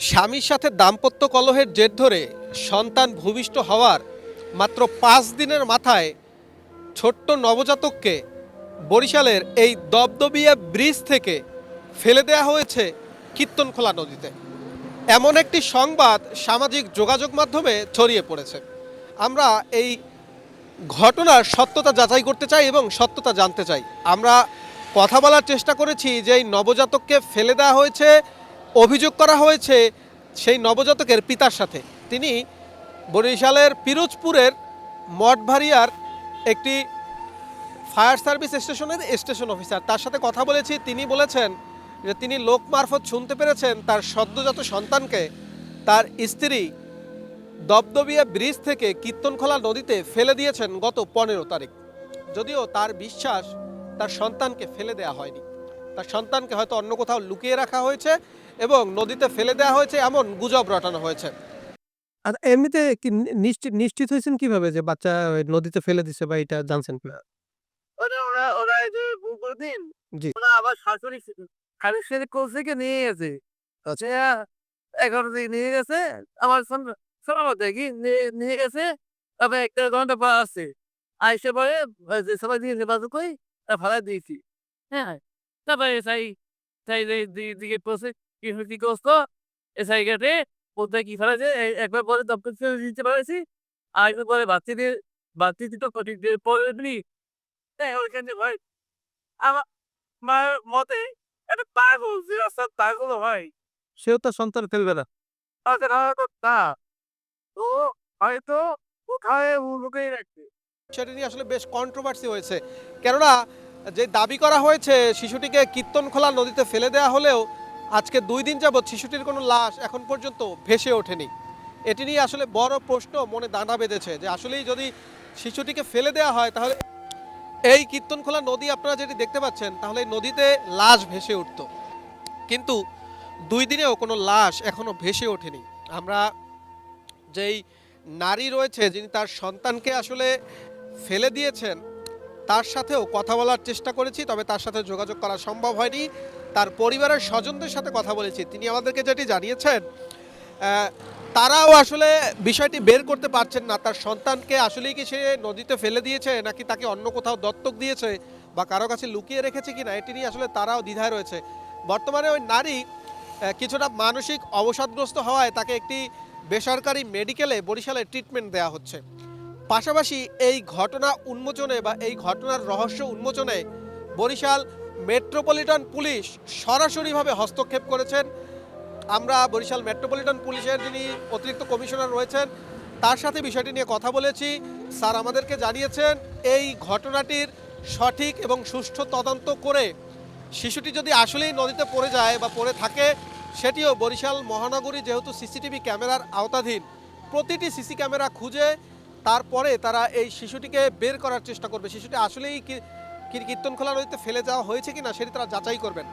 স্বামীর সাথে দাম্পত্য কলহের জের ধরে সন্তান ভূমিষ্ঠ হওয়ার মাত্র পাঁচ দিনের মাথায় ছোট্ট নবজাতককে বরিশালের এই দবদবিয়া ব্রিজ থেকে ফেলে দেওয়া হয়েছে কীর্তনখোলা নদীতে। এমন একটি সংবাদ সামাজিক যোগাযোগ মাধ্যমে ছড়িয়ে পড়েছে। আমরা এই ঘটনার সত্যতা যাচাই করতে চাই এবং সত্যতা জানতে চাই। আমরা কথা বলার চেষ্টা করেছি যে এই নবজাতককে ফেলে দেওয়া হয়েছে অভিযোগ করা হয়েছে সেই নবজাতকের পিতার সাথে। তিনি বরিশালের পিরোজপুরের মঠভারিয়ার একটি ফায়ার সার্ভিস স্টেশনের স্টেশন অফিসার। তার সাথে কথা বলেছি, তিনি বলেছেন যে তিনি লোক মারফত শুনতে পেরেছেন তার সদ্যজাত সন্তানকে। তার স্ত্রী দবদবিয়া ব্রিজ থেকে কীর্তনখোলা নদীতে ফেলে দিয়েছেন গত পনেরো তারিখ। যদিও তার বিশ্বাস তার সন্তানকে ফেলে দেওয়া হয়নি। তার সন্তানকে হয়তো অন্য কোথাও লুকিয়ে রাখা হয়েছে এবং নদীতে ফেলে দেওয়া হয়েছে এমন গুজব রটানো হয়েছে। আর এমনিতে কি নিশ্চিত নিশ্চিত হয়েছেন কীভাবে যে বাচ্চা নদীতে ফেলে দিছে বা এটা জানছেন কীভাবে? ওরা ওরা ওরা এই যে দিন। জি। ওরা আবার শাশুড়ি খালি সেরে কোল থেকে নিয়ে গেছে। আচ্ছা এগারো দিকে নিয়ে গেছে আমার দেখি নিয়ে গেছে তারপরে একটা ঘণ্টা পর আসছে। আইসে পরে সবাই দিয়ে দিয়েছি। হ্যাঁ তারপরে সাই সাই দিকে পৌঁছে কি করতো ফেলেছে একবার পরে দপ্তর ছেড়ে দিতে পারেছি আর একবার পরে বাচ্চা দিয়ে পরে ওইখানে ভাই আমার মার মতে একটা পাগল যে রাস্তার পাগল হয় সেও তার সন্তান ফেলবে না হয়তো তা তো হয়তো কোথায় লুকিয়ে রাখছে সেটা নিয়ে আসলে বেশ কন্ট্রোভার্সি হয়েছে কেননা যে দাবি করা হয়েছে, শিশুটিকে কীর্তনখোলা নদীতে ফেলে দেওয়া হলেও আজকে দুই দিন যাবৎ শিশুটির কোনো লাশ এখন পর্যন্ত ভেসে ওঠেনি। এটি নিয়ে আসলে বড় প্রশ্ন মনে দানা বেঁধেছে যে আসলেই যদি শিশুটিকে ফেলে দেওয়া হয় তাহলে এই কীর্তনখোলা নদী আপনারা যেটি দেখতে পাচ্ছেন, তাহলে নদীতে লাশ ভেসে উঠত। কিন্তু দুই দিনেও কোনো লাশ এখনও ভেসে ওঠেনি। আমরা যেই নারী রয়েছে, যিনি তার সন্তানকে আসলে ফেলে দিয়েছেন তার সাথেও কথা বলার চেষ্টা করেছি, তবে তার সাথে যোগাযোগ করা সম্ভব হয়নি। তার পরিবারের স্বজনদের সাথে কথা বলেছি। তিনি আমাদেরকে যেটি জানিয়েছেন তারাও আসলে বিষয়টি বের করতে পারছেন না। তার সন্তানকে আসলেই কি সে নদীতে ফেলে দিয়েছে, নাকি তাকে অন্য কোথাও দত্তক দিয়েছে, বা কারও কাছে লুকিয়ে রেখেছে কি না এটি নিয়ে আসলে তারাও দ্বিধায় রয়েছে। বর্তমানে ওই নারী কিছুটা মানসিক অবসাদগ্রস্ত হওয়ায় তাকে একটি বেসরকারি মেডিকেলে বরিশালে ট্রিটমেন্ট দেওয়া হচ্ছে। পাশাপাশি এই ঘটনা উন্মোচনে বা এই ঘটনার রহস্য উন্মোচনে বরিশাল মেট্রোপলিটন পুলিশ সরাসরিভাবে হস্তক্ষেপ করেছেন। আমরা বরিশাল মেট্রোপলিটন পুলিশের যিনি অতিরিক্ত কমিশনার রয়েছেন, তার সাথে বিষয়টি নিয়ে কথা বলেছি। স্যার আমাদেরকে জানিয়েছেন, এই ঘটনাটির সঠিক এবং সুষ্ঠু তদন্ত করে শিশুটি যদি আসলেই নদীতে পড়ে যায় বা পড়ে থাকে, সেটিও বরিশাল মহানগরী যেহেতু সিসিটিভি ক্যামেরার আওতাধীন, প্রতিটি সিসি ক্যামেরা খুঁজে তারপরে তারা এই শিশুটিকে বের করার চেষ্টা করবে। শিশুটি আসলেই কীর্তন খোলা কীর্তনখোলা নদীতে ফেলে যাওয়া হয়েছে কিনা সেটি তারা যাচাই করবেন।